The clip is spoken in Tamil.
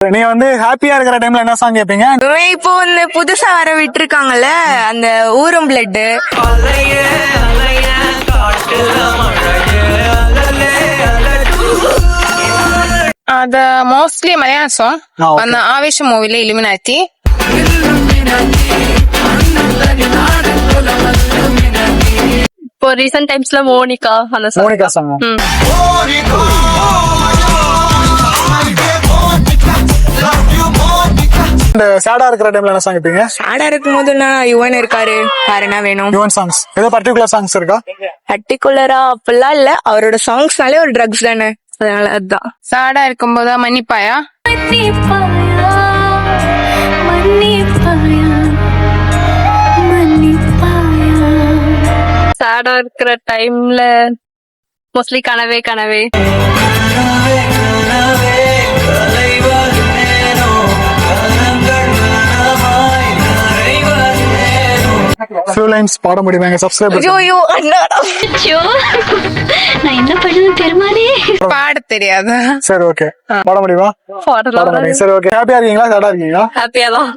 நீங்க வந்து ஹாப்பியா இருக்கிற டைம்ல என்ன சாங் கேப்பீங்க? இப்போ வந்து புதுசா வர விட்டுருக்காங்கல்ல அந்த ஊரும் பிளட் அத மோஸ்ட்லி மலையாள சாங் அந்த ஆவேஷ மூவில இலுமினாத்தி. இப்போ ரீசன்ட் டைம்ஸ்ல மோனிகா அந்த மோனிகா சாங் இந்த சேடா இருக்கிற டைம்ல என்ன சாங் கேப்பீங்க? சேடா இருக்கும் போதுனா யுவன் இருக்காரு. வேற என்ன வேணும்? யுவன் சாங்ஸ் ஏதோ பர்டிகுலர் சாங்ஸ் இருக்கா? பர்டிகுலரா அப்படிலாம் இல்ல. அவரோட சாங்ஸ்னாலே ஒரு ட்ரக்ஸ் தானே. அதனால அதுதான் சேடா இருக்கும் போதா மன்னிப்பாயா? சேடா இருக்கிற டைம்ல மோஸ்ட்லி கனவே கனவே. ஃபியூ லைன்ஸ் பாட முடியுமா சப்ஸ்கிரைபர் ஐயோ நான் என்ன பண்ணுவேன் ಪಾಡ தெரியாத? சரி ஓகே பாட முடியுமா பாட பாடலாம். சரி ஓகே ஹாப்பியா இருக்கீங்களா? சேடா இருக்கீங்களா? ஹாப்பியா தான்.